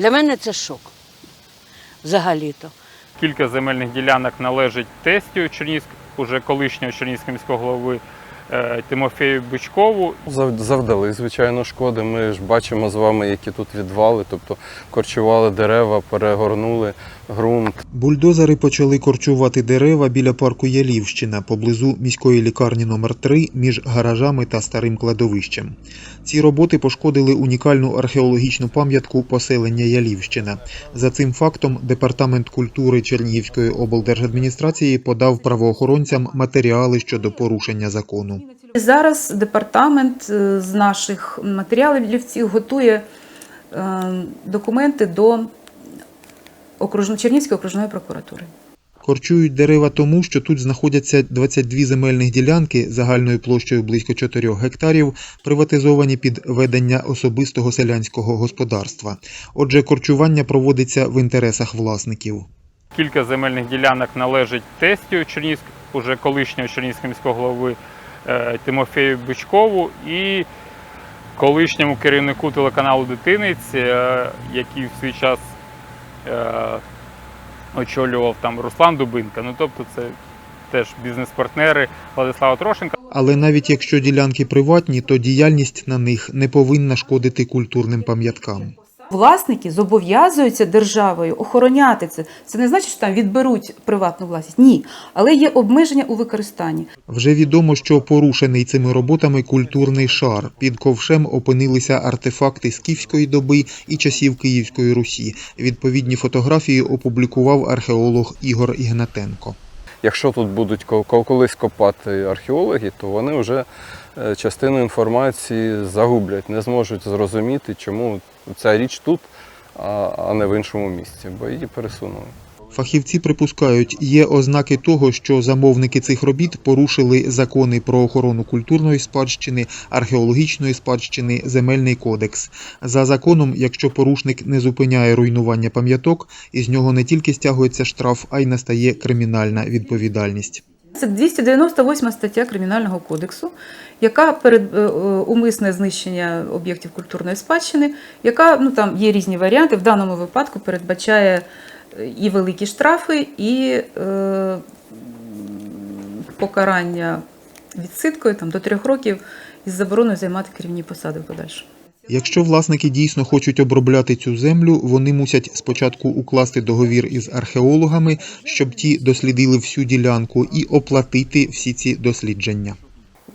Для мене це шок. Взагалі-то. Кілька земельних ділянок належить тестю Чернігськ, уже колишнього Чернівського міського голови Тимофею Бичкову. Зав- Завдали, звичайно, шкоди. Ми ж бачимо з вами, які тут відвали, тобто корчували дерева, перегорнули ґрунт. Бульдозери почали корчувати дерева біля парку Ялівщина поблизу міської лікарні номер 3 між гаражами та старим кладовищем. Ці роботи пошкодили унікальну археологічну пам'ятку поселення Ялівщина. За цим фактом департамент культури Чернігівської облдержадміністрації подав правоохоронцям матеріали щодо порушення закону. Зараз департамент е, з наших матеріалів готує е, документи до Чернігівської окружної прокуратури. Корчують дерева тому, що тут знаходяться 22 земельних ділянки загальною площею близько 4 гектарів, приватизовані під ведення особистого селянського господарства. Отже, корчування проводиться в інтересах власників. Кілька земельних ділянок належить тестю Чернігськ, уже колишнього Чернігського міського голови Тимофею Бичкову і колишньому керівнику телеканалу Дитинець, е, який в свій час е, очолював там Руслан Дубинка. Ну тобто це теж бізнес-партнери Владислава Трошенка. Але навіть якщо ділянки приватні, то діяльність на них не повинна шкодити культурним пам'яткам. Власники зобов'язуються державою охороняти це. Це не значить, що там відберуть приватну власність. Ні, але є обмеження у використанні. Вже відомо, що порушений цими роботами культурний шар. Під ковшем опинилися артефакти скіфської доби і часів Київської Русі. Відповідні фотографії опублікував археолог Ігор Ігнатенко. Якщо тут будуть ко- ко- колись копати археологи, то вони вже е, частину інформації загублять, не зможуть зрозуміти, чому ця річ тут, а не в іншому місці, бо її пересунули. Фахівці припускають, є ознаки того, що замовники цих робіт порушили закони про охорону культурної спадщини, археологічної спадщини, земельний кодекс. За законом, якщо порушник не зупиняє руйнування пам'яток, із нього не тільки стягується штраф, а й настає кримінальна відповідальність. Це 298 стаття Кримінального кодексу, яка перед е, е, умисне знищення об'єктів культурної спадщини, яка ну там є різні варіанти. В даному випадку передбачає і великі штрафи, і е, покарання відсидкою там, до трьох років із забороною займати керівні посади в подальшому. Якщо власники дійсно хочуть обробляти цю землю, вони мусять спочатку укласти договір із археологами, щоб ті дослідили всю ділянку і оплатити всі ці дослідження.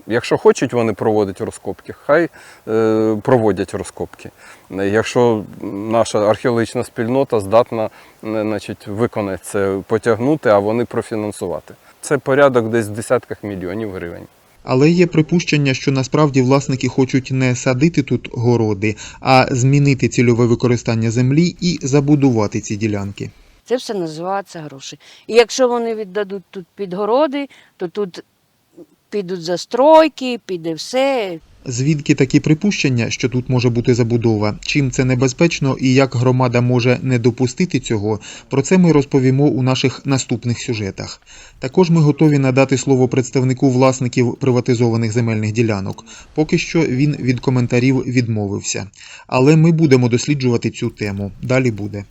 Якщо хочуть вони проводити розкопки, хай е, проводять розкопки. Якщо наша археологічна спільнота здатна е, значить, виконати це, потягнути, а вони профінансувати. Це порядок десь в десятках мільйонів гривень. Але є припущення, що насправді власники хочуть не садити тут городи, а змінити цільове використання землі і забудувати ці ділянки. Це все називається гроші. І якщо вони віддадуть тут підгороди, то тут підуть застройки, піде все. Звідки такі припущення, що тут може бути забудова? Чим це небезпечно і як громада може не допустити цього? Про це ми розповімо у наших наступних сюжетах. Також ми готові надати слово представнику власників приватизованих земельних ділянок. Поки що він від коментарів відмовився. Але ми будемо досліджувати цю тему. Далі буде.